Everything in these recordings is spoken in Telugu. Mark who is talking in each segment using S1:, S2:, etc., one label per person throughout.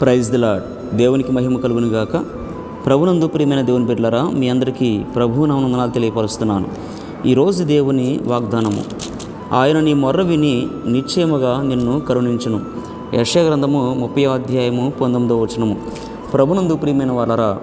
S1: ప్రైజ్ దిలాడ్ దేవునికి మహిమ కలుగును గాక. ప్రభునందు ప్రియమైన దేవుని బిడ్డలరా మీ అందరికీ ప్రభు నామనందనాలు తెలియపరుస్తున్నాను. ఈరోజు దేవుని వాగ్దానము. ఆయన నీ మొర్ర విని నిశ్చయముగా నిన్ను కరుణించును. యశ ముప్పై అధ్యాయము పంతొమ్మిదో వచనము. ప్రభునందు ప్రియమైన వాళ్ళరా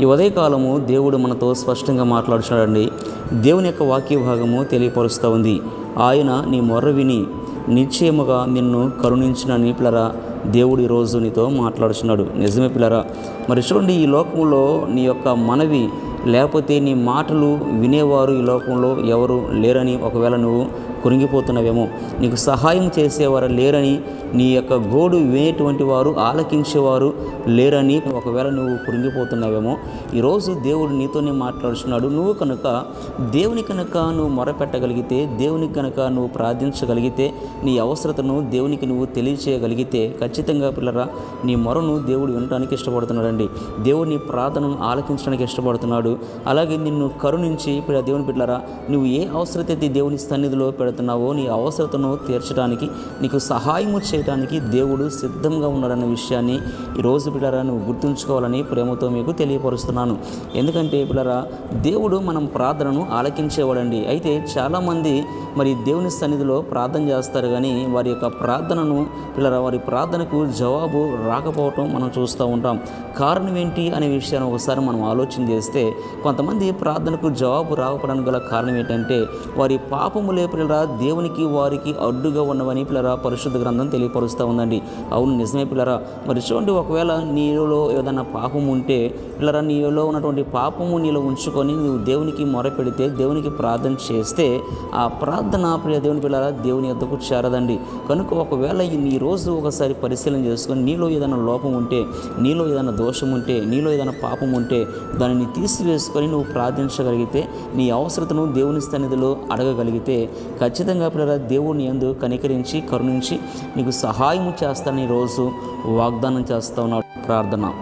S1: ఈ ఉదయకాలము దేవుడు మనతో స్పష్టంగా మాట్లాడుచున్నాడండి. దేవుని యొక్క వాక్య భాగము తెలియపరుస్తూ ఉంది. ఆయన నీ మొర్ర విని నిశ్చయముగా నిన్ను కరుణించిన పిల్లరా దేవుడు ఈరోజు నీతో మాట్లాడుచున్నాడు. నిజమే పిల్లరా మరి చూడండి ఈ లోకంలో నీ యొక్క మనవి లేకపోతే నీ మాటలు వినేవారు ఈ లోకంలో ఎవరు లేరని ఒకవేళ నువ్వు కురింగిపోతున్నావేమో. నీకు సహాయం చేసేవారు లేరని నీ యొక్క గోడు వినేటువంటి వారు ఆలకించేవారు లేరని ఒకవేళ నువ్వు కురింగిపోతున్నావేమో. ఈరోజు దేవుడు నీతోనే మాట్లాడుతున్నాడు నువ్వు కనుక దేవుని కనుక నువ్వు మొరపెట్టగలిగితే దేవునికి కనుక నువ్వు ప్రార్థించగలిగితే నీ అవసరతను దేవునికి నువ్వు తెలియచేయగలిగితే ఖచ్చితంగా పిల్లరా నీ మొరను దేవుడు వినడానికి ఇష్టపడుతున్నాడండి. దేవుడు నీ ప్రార్థనను ఆలకించడానికి ఇష్టపడుతున్నాడు. అలాగే నిన్ను కరుణించి దేవుని పిల్లరా నువ్వు ఏ అవసరత అయితే దేవుని సన్నిధిలో పెడుతున్నావో నీ అవసరతను తీర్చడానికి నీకు సహాయము చేయడానికి దేవుడు సిద్ధంగా ఉన్నాడన్న విషయాన్ని ఈరోజు పిల్లరా నువ్వు గుర్తుంచుకోవాలని ప్రేమతో మీకు తెలియపరుస్తున్నాను. ఎందుకంటే పిల్లరా దేవుడు మనం ప్రార్థనను ఆలకించేవాడండి. అయితే చాలామంది మరి దేవుని సన్నిధిలో ప్రార్థన చేస్తారు కానీ వారి యొక్క ప్రార్థనను పిల్లరా వారి ప్రార్థనకు జవాబు రాకపోవటం మనం చూస్తూ ఉంటాం. కారణం ఏంటి అనే విషయాన్ని ఒకసారి మనం ఆలోచన చేస్తే కొంతమంది ప్రార్థనకు జవాబు రాకపోవడానికి గల కారణం ఏంటంటే వారి పాపములే పిల్లరా దేవునికి వారికి అడ్డుగా ఉన్నవని పిల్లరా పరిశుద్ధ గ్రంథం తెలియపరుస్తూ ఉందండి. అవును నిజమే పిల్లరా. మరి చూడండి ఒకవేళ నీలో ఏదైనా పాపం ఉంటే పిల్లరా నీలో ఉన్నటువంటి పాపము నీలో ఉంచుకొని నువ్వు దేవునికి మొరపెడితే దేవునికి ప్రార్థన చేస్తే ఆ ప్రార్థన ప్రియ దేవుని పిల్లరా దేవుని ఎద్దకు చేరదండి. కనుక ఒకవేళ ఈ నీ రోజు ఒకసారి పరిశీలన చేసుకొని నీలో ఏదైనా లోపం ఉంటే నీలో ఏదైనా దోషం ఉంటే నీలో ఏదైనా పాపం ఉంటే దానిని తీసివేసుకొని నువ్వు ప్రార్థించగలిగితే నీ అవసరతను దేవుని సన్నిధిలో అడగగలిగితే ఖచ్చితంగా పిల్లల దేవుని యందు కనికరించి కరుణించి నీకు సహాయం చేస్తానని రోజు వాగ్దానం చేస్తా ఉన్నాడు. ప్రార్థన.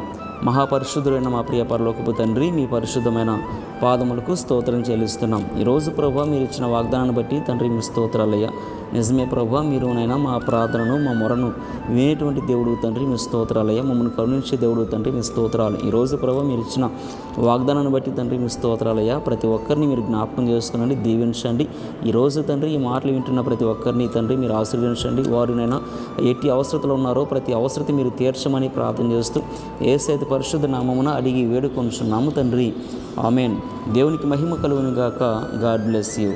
S1: మహాపరిశుద్ధుడైన మా ప్రియ పరలోకపు తండ్రి మీ పరిశుద్ధమైన పాదములకు స్తోత్రం చెల్లిస్తున్నాం. ఈరోజు ప్రభా మీరు ఇచ్చిన వాగ్దానాన్ని బట్టి తండ్రి మీ స్తోత్రాలయ్యా. నిజమే ప్రభా మీరునైనా మా ప్రార్థనను మా మొరను వినేటువంటి దేవుడు తండ్రి మీ స్తోత్రాలయ్యా. మమ్మల్ని కరుణించే దేవుడు తండ్రి మీ స్తోత్రాలు. ఈరోజు ప్రభా మీరు ఇచ్చిన వాగ్దానాన్ని బట్టి తండ్రి మీ స్తోత్రాలయ్యా. ప్రతి ఒక్కరిని మీరు జ్ఞాపకం చేసుకునండి దీవించండి. ఈరోజు తండ్రి ఈ మాటలు వింటున్న ప్రతి ఒక్కరిని తండ్రి మీరు ఆశీర్వదించండి. వారినైనా ఎట్టి అవసరతలు ఉన్నారో ప్రతి అవసరత మీరు తీర్చమని ప్రార్థన చేస్తూ ఏసైతే పరిశుద్ధ నామమున అడిగి వేడుకొనుచున్నాము తండ్రి. ఆమెన్. దేవునికి మహిమ కలుగునుగాక. God bless you.